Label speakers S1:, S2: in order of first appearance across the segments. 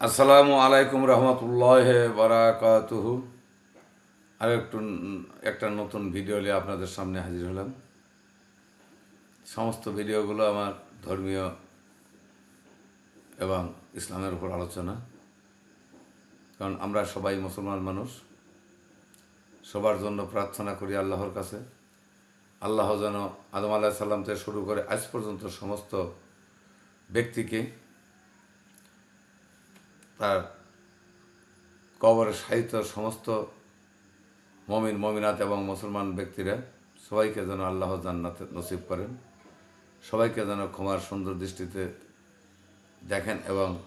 S1: আসসালামু আলাইকুম রহমতুল্লাহ বারাকাতুহু। আর একটু একটা নতুন ভিডিও নিয়ে আপনাদের সামনে হাজির হলাম। সমস্ত ভিডিওগুলো আমার ধর্মীয় এবং ইসলামের উপর আলোচনা। কারণ আমরা সবাই মুসলমান মানুষ। সবার জন্য প্রার্থনা করি আল্লাহর কাছে। আল্লাহ যেন আদম আলাহ সাল্লাম থেকে শুরু করে আজ পর্যন্ত সমস্ত ব্যক্তিকে তার কবরে সাহিত্য সমস্ত মমিন, মমিনাত এবং মুসলমান ব্যক্তিরা সবাইকে যেন আল্লাহ জান্নাতে নসিব করেন। সবাইকে যেন ক্ষমার সুন্দর দৃষ্টিতে দেখেন এবং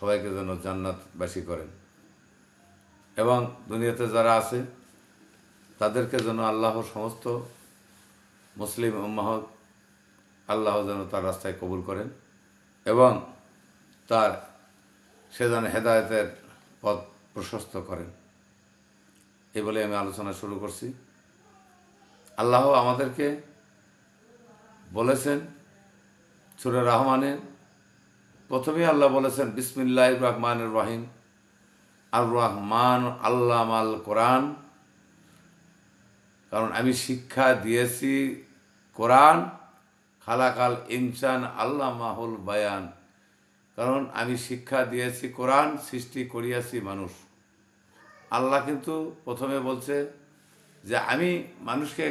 S1: সবাইকে যেন জান্নাতবাসী করেন। এবং দুনিয়াতে যারা আছে, তাদেরকে যেন আল্লাহ সমস্ত মুসলিম উম্মাহত আল্লাহ যেন তার রাস্তায় কবুল করেন এবং তার সে যেন হেদায়তের পথ প্রশস্ত করেন। এই বলে আমি আলোচনা শুরু করছি। আল্লাহ আমাদেরকে বলেছেন, সুরে রহমানের, প্রথমেই আল্লাহ বলেছেন বিসমিল্লাহ রহমান রহিম। আর রহমান আল্লাহ আল কোরআন। কারণ আমি শিক্ষা দিয়েছি কোরআন, খালাকাল ইনসান আল্লাহ মাহুল বায়ান। কারণ আমি শিক্ষা দিয়েছি, কোরআন সৃষ্টি করিয়াছি মানুষ। আল্লাহ কিন্তু প্রথমে বলছে যে, আমি মানুষকে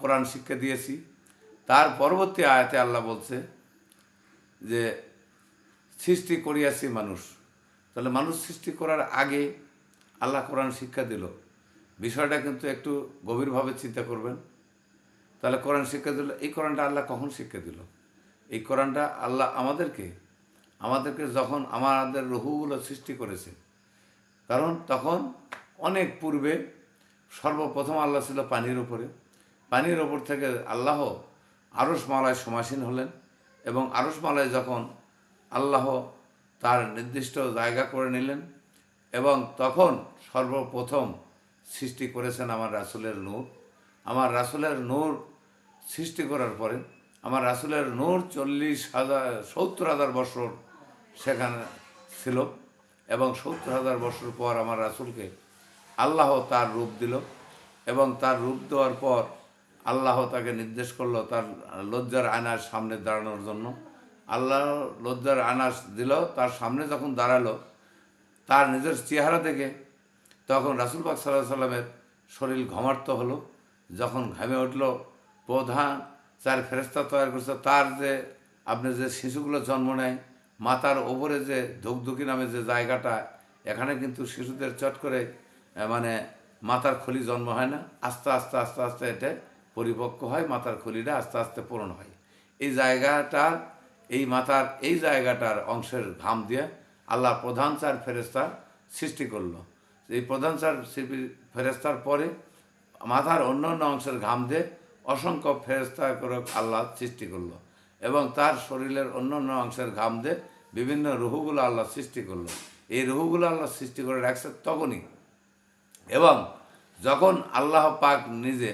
S1: কোরআন শিক্ষা দিয়েছি। তার পরবর্তী আয়াতে আল্লাহ বলছে যে, সৃষ্টি করিয়াছি মানুষ। তাহলে মানুষ সৃষ্টি করার আগে আল্লাহ কোরআন শিক্ষা দিল। বিষয়টা কিন্তু একটু গভীরভাবে চিন্তা করবেন। তাহলে কোরআন শিক্ষা দিল, এই কোরআনটা আল্লাহ কখন শিক্ষা দিল? এই কোরআনটা আল্লাহ আমাদেরকে আমাদেরকে যখন আমাদের রহুগুলো সৃষ্টি করেছে কারণ তখন অনেক পূর্বে সর্বপ্রথম আল্লাহ ছিল পানির উপরে। পানির ওপর থেকে আল্লাহ আরস মালায় সমাসীন হলেন এবং আরস মালায় যখন আল্লাহ তার নির্দিষ্ট জায়গা করে নিলেন এবং তখন সর্বপ্রথম সৃষ্টি করেছেন আমার রাসুলের নূর। আমার রাসুলের নূর সৃষ্টি করার পরে, আমার রাসুলের নূর চল্লিশ হাজার, সত্তর হাজার বছর সেখানে ছিল এবং সত্তর হাজার বছর পর আমার রাসুলকে আল্লাহ তার রূপ দিল এবং তার রূপ দেওয়ার পর আল্লাহ তাকে নির্দেশ করল তার লজ্জার আয়নার সামনে দাঁড়ানোর জন্য। আল্লাহ লজ্জার আয়নাস দিল, তার সামনে যখন দাঁড়াল, তার নিজের চেহারা দেখে তখন রাসুল পাক সাল্লাহ সাল্লামের শরীর ঘমার্ত হলো। যখন ঘামে উঠল, প্রধান চার ফেরেস্তা তৈরি করছে, তার যে, আপনি যে শিশুগুলো জন্ম নেয় মাথার ওপরে যে ধুকধুকি নামে যে জায়গাটা, এখানে কিন্তু শিশুদের চট করে মানে মাথার খলি জন্ম হয় না। আস্তে আস্তে আস্তে আস্তে এটা পরিপক্ক হয়, মাথার খলিটা আস্তে আস্তে পূরণ হয়। এই জায়গাটার, এই মাথার, এই জায়গাটার অংশের ঘাম দিয়ে আল্লাহ প্রধান চার ফেরেস্তা সৃষ্টি করল। এই প্রধান চার ফেরেস্তার পরে মাথার অন্য অন্য অংশের ঘাম দিয়ে অসংখ্য ফেরেস্তা করে আল্লাহ সৃষ্টি করল। এবং তার শরীরের অন্য অন্য অংশের ঘাম দিয়ে বিভিন্ন রুহুগুলো আল্লাহ সৃষ্টি করল এই রুহুগুলো আল্লাহ সৃষ্টি করে রাখছে তখনই। এবং যখন আল্লাহ পাক নিজে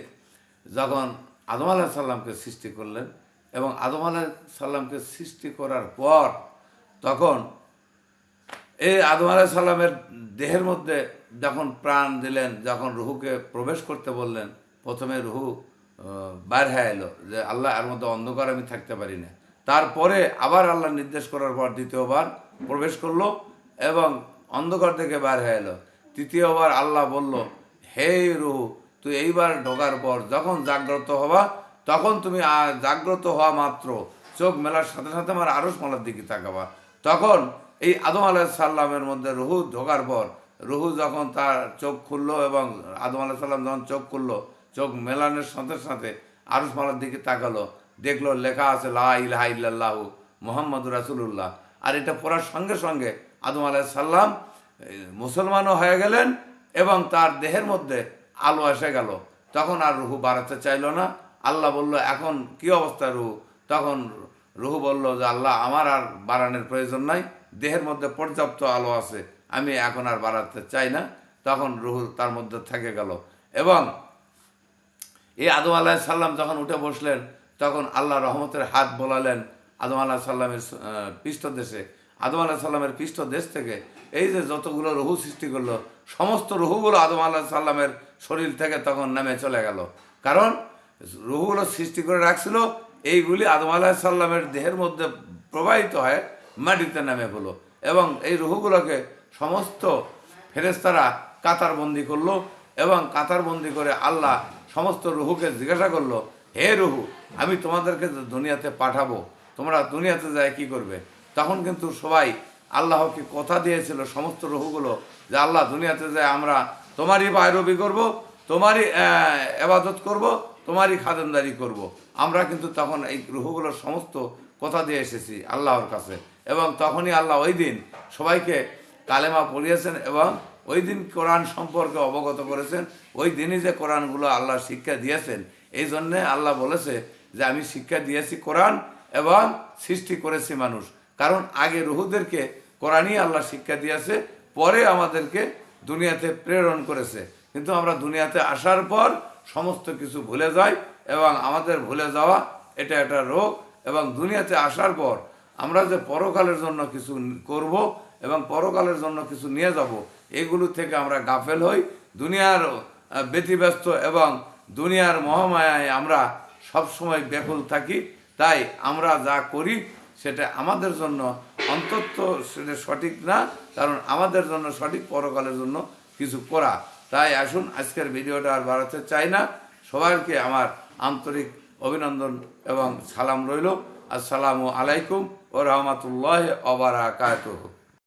S1: যখন আদম আলাহ সাল্লামকে সৃষ্টি করলেন এবং আদম আলাহ সাল্লামকে সৃষ্টি করার পর তখন এই আদম আলাহ সাল্লামের দেহের মধ্যে যখন প্রাণ দিলেন, যখন রুহুকে প্রবেশ করতে বললেন, প্রথমে রুহু বাইর হয়ে এলো যে, আল্লাহ, এর মধ্যে অন্ধকার আমি থাকতে পারি না। তারপরে আবার আল্লাহ নির্দেশ করার পর দ্বিতীয়বার প্রবেশ করল এবং অন্ধকার থেকে বার হয়ে এলো। তৃতীয়বার আল্লাহ বলল, হে রুহু, তুই এইবার ঢোকার পর যখন জাগ্রত হবা, তখন তুমি জাগ্রত হওয়া মাত্র। চোখ মেলার সাথে সাথে আমার আরস মালার দিকে তাকাবা। তখন এই আদম আলাহ সাল্লামের মধ্যে রুহু ঢোকার পর, রুহু যখন তার চোখ খুললো এবং আদম আলাহ সাল্লাম যখন চোখ খুললো, চোখ মেলানোর সাথে সাথে আরস মালার দিকে তাকালো। দেখল, লেখা আছে, লা ইল্লাল্লাহু মোহাম্মদ রাসুল্লাহ আর এটা পড়ার সঙ্গে সঙ্গে আদম আলাহ সাল্লাম মুসলমানও হয়ে গেলেন এবং তার দেহের মধ্যে আলো এসে গেল। তখন আর রুহু বাড়াতে চাইলো না। আল্লাহ বলল, এখন কি অবস্থা রুহু? তখন রুহু বলল যে, আল্লাহ, আমার আর বাড়ানোর প্রয়োজন নাই। দেহের মধ্যে পর্যাপ্ত আলো আছে। আমি এখন আর বাড়াতে চাই না। তখন রুহু তার মধ্যে থেকে গেল। এবং এই আদম আলাহ সাল্লাম যখন উঠে বসলেন তখন আল্লাহ রহমতের হাত বোলালেন আদম আল্লাহ সাল্লামের পৃষ্ঠদেশে আদম আলাহ সাল্লামের পৃষ্ঠ দেশ থেকে এই যে যতগুলো রহু সৃষ্টি করল, সমস্ত রহুগুলো আদম আলাহ সাল্লামের শরীর থেকে তখন নেমে চলে গেল। কারণ রহুগুলো সৃষ্টি করে রাখছিল, এইগুলি আদম আলাহ সাল্লামের দেহের মধ্যে প্রবাহিত হয় মাটিতে নেমে হলো এবং এই রহুগুলোকে সমস্ত ফেরেস্তারা কাতারবন্দি করল এবং কাতারবন্দি করে আল্লাহ সমস্ত রুহুকে জিজ্ঞাসা করল হে রহু, আমি তোমাদেরকে দুনিয়াতে পাঠাবো। তোমরা দুনিয়াতে যায় কি করবে? তখন কিন্তু সবাই আল্লাহকে কথা দিয়েছিল সমস্ত রুহুগুলো, যে আল্লাহ দুনিয়াতে যায়, আমরা তোমারই বাইরবি করব, তোমারই এবাদত করব, তোমারই খাদেনদারি করব। আমরা কিন্তু তখন এই রুহুগুলোর সমস্ত কথা দিয়ে এসেছি আল্লাহর কাছে। এবং তখনই আল্লাহ ওই দিন সবাইকে কালেমা পড়িয়েছেন এবং ওই দিন কোরআন সম্পর্কে অবগত করেছেন। ওই দিনই যে কোরআনগুলো আল্লাহ শিক্ষা দিয়েছেন এই জন্যে আল্লাহ বলেছে যে আমি শিক্ষা দিয়েছি কোরআন এবং সৃষ্টি করেছি মানুষ। কারণ আগে রুহুদেরকে কোরআনই আল্লাহ শিক্ষা দিয়েছে, পরে আমাদেরকে দুনিয়াতে প্রেরণ করেছে। কিন্তু আমরা দুনিয়াতে আসার পর সমস্ত কিছু ভুলে যাই এবং আমাদের ভুলে যাওয়া এটা একটা রোগ এবং দুনিয়াতে আসার পর আমরা যে পরকালের জন্য কিছু করব এবং পরকালের জন্য কিছু নিয়ে যাব, এগুলো থেকে আমরা গাফেল হই, দুনিয়ার ব্যতিব্যস্ত এবং দুনিয়ার মহামায়ায় আমরা সবসময় ব্যাকুল থাকি, তাই আমরা যা করি সেটা আমাদের জন্য অন্তত সেটা সঠিক না, কারণ আমাদের জন্য সঠিক পরকালের জন্য কিছু করা। তাই আসুন, আজকের ভিডিওটা আর বাড়াতে চাই না। সবাইকে আমার আন্তরিক অভিনন্দন এবং সালাম রইল। আসসালামু আলাইকুম ও রহমতুল্লাহ অবরাকাতুহ